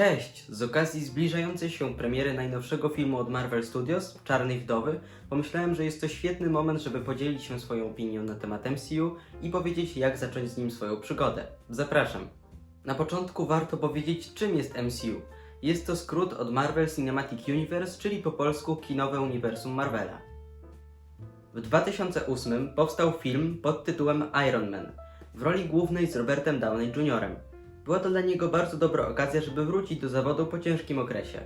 Cześć! Z okazji zbliżającej się premiery najnowszego filmu od Marvel Studios, Czarnej Wdowy, pomyślałem, że jest to świetny moment, żeby podzielić się swoją opinią na temat MCU i powiedzieć, jak zacząć z nim swoją przygodę. Zapraszam! Na początku warto powiedzieć, czym jest MCU. Jest to skrót od Marvel Cinematic Universe, czyli po polsku Kinowe Uniwersum Marvela. W 2008 powstał film pod tytułem Iron Man w roli głównej z Robertem Downey Jr. Była to dla niego bardzo dobra okazja, żeby wrócić do zawodu po ciężkim okresie.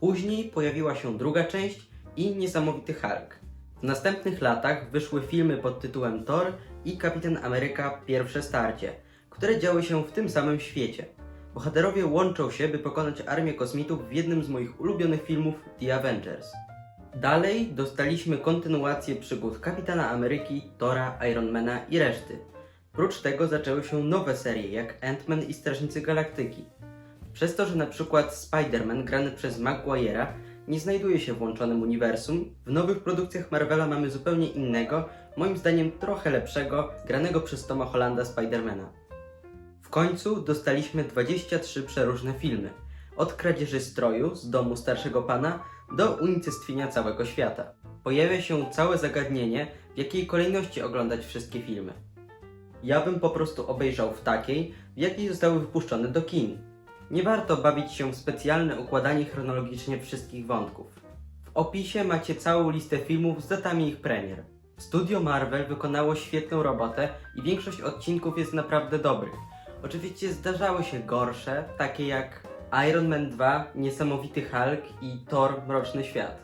Później pojawiła się druga część i Niesamowity Hulk. W następnych latach wyszły filmy pod tytułem Thor i Kapitan Ameryka Pierwsze Starcie, które działy się w tym samym świecie. Bohaterowie łączą się, by pokonać armię kosmitów w jednym z moich ulubionych filmów The Avengers. Dalej dostaliśmy kontynuację przygód Kapitana Ameryki, Tora, Ironmana i reszty. Prócz tego zaczęły się nowe serie jak Ant-Man i Strażnicy Galaktyki. Przez to, że na przykład Spider-Man grany przez Maguire'a nie znajduje się w łączonym uniwersum, w nowych produkcjach Marvela mamy zupełnie innego, moim zdaniem trochę lepszego, granego przez Toma Hollanda Spidermana. W końcu dostaliśmy 23 przeróżne filmy. Od kradzieży stroju z domu starszego pana do unicestwienia całego świata. Pojawia się całe zagadnienie, w jakiej kolejności oglądać wszystkie filmy. Ja bym po prostu obejrzał w takiej, w jakiej zostały wypuszczone do kin. Nie warto bawić się w specjalne układanie chronologicznie wszystkich wątków. W opisie macie całą listę filmów z datami ich premier. Studio Marvel wykonało świetną robotę i większość odcinków jest naprawdę dobrych. Oczywiście zdarzały się gorsze, takie jak Iron Man 2, Niesamowity Hulk i Thor Mroczny Świat.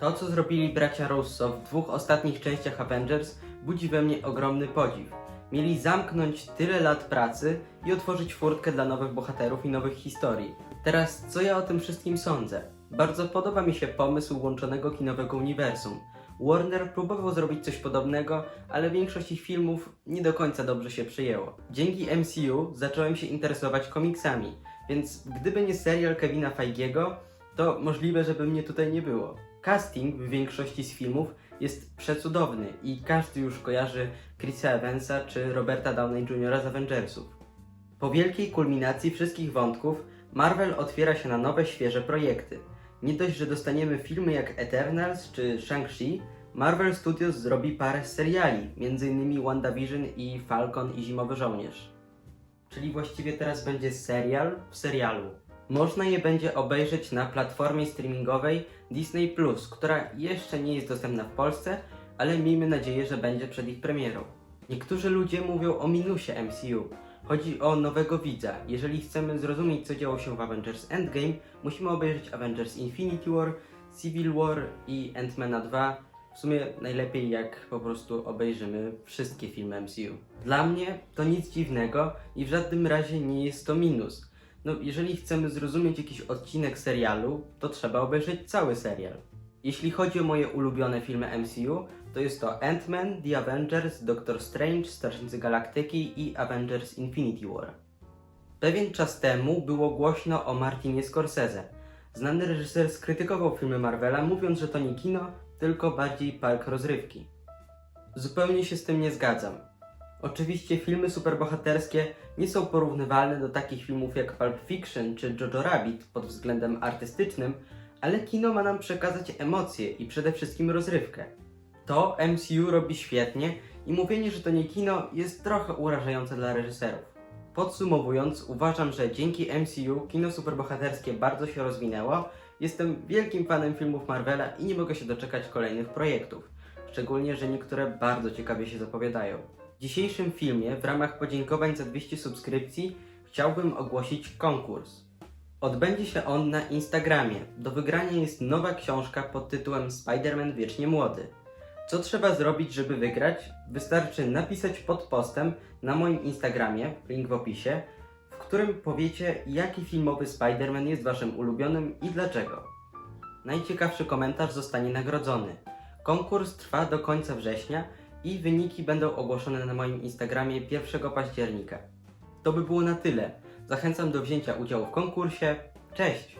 To, co zrobili bracia Russo w dwóch ostatnich częściach Avengers, budzi we mnie ogromny podziw. Mieli zamknąć tyle lat pracy i otworzyć furtkę dla nowych bohaterów i nowych historii. Teraz, co ja o tym wszystkim sądzę? Bardzo podoba mi się pomysł łączonego kinowego uniwersum. Warner próbował zrobić coś podobnego, ale większość ich filmów nie do końca dobrze się przyjęło. Dzięki MCU zacząłem się interesować komiksami, więc gdyby nie serial Kevina Feigiego, to możliwe, żeby mnie tutaj nie było. Casting w większości z filmów jest przecudowny i każdy już kojarzy Chrisa Evansa czy Roberta Downey Jr. z Avengersów. Po wielkiej kulminacji wszystkich wątków, Marvel otwiera się na nowe, świeże projekty. Nie dość, że dostaniemy filmy jak Eternals czy Shang-Chi, Marvel Studios zrobi parę seriali, m.in. WandaVision i Falcon i Zimowy Żołnierz. Czyli właściwie teraz będzie serial w serialu. Można je będzie obejrzeć na platformie streamingowej Disney+, która jeszcze nie jest dostępna w Polsce, ale miejmy nadzieję, że będzie przed ich premierą. Niektórzy ludzie mówią o minusie MCU. Chodzi o nowego widza. Jeżeli chcemy zrozumieć, co działo się w Avengers Endgame, musimy obejrzeć Avengers Infinity War, Civil War i Ant-Mana 2. W sumie najlepiej jak po prostu obejrzymy wszystkie filmy MCU. Dla mnie to nic dziwnego i w żadnym razie nie jest to minus. No, jeżeli chcemy zrozumieć jakiś odcinek serialu, to trzeba obejrzeć cały serial. Jeśli chodzi o moje ulubione filmy MCU, to jest to Ant-Man, The Avengers, Doctor Strange, Strażnicy Galaktyki i Avengers Infinity War. Pewien czas temu było głośno o Martinie Scorsese. Znany reżyser skrytykował filmy Marvela, mówiąc, że to nie kino, tylko bardziej park rozrywki. Zupełnie się z tym nie zgadzam. Oczywiście filmy superbohaterskie nie są porównywalne do takich filmów jak Pulp Fiction czy Jojo Rabbit pod względem artystycznym, ale kino ma nam przekazać emocje i przede wszystkim rozrywkę. To MCU robi świetnie i mówienie, że to nie kino jest trochę urażające dla reżyserów. Podsumowując, uważam, że dzięki MCU kino superbohaterskie bardzo się rozwinęło. Jestem wielkim fanem filmów Marvela i nie mogę się doczekać kolejnych projektów. Szczególnie, że niektóre bardzo ciekawie się zapowiadają. W dzisiejszym filmie, w ramach podziękowań za 200 subskrypcji, chciałbym ogłosić konkurs. Odbędzie się on na Instagramie. Do wygrania jest nowa książka pod tytułem Spider-Man Wiecznie Młody. Co trzeba zrobić, żeby wygrać? Wystarczy napisać pod postem na moim Instagramie, link w opisie, w którym powiecie, jaki filmowy Spider-Man jest waszym ulubionym i dlaczego. Najciekawszy komentarz zostanie nagrodzony. Konkurs trwa do końca września i wyniki będą ogłoszone na moim Instagramie 1 października. To by było na tyle. Zachęcam do wzięcia udziału w konkursie. Cześć!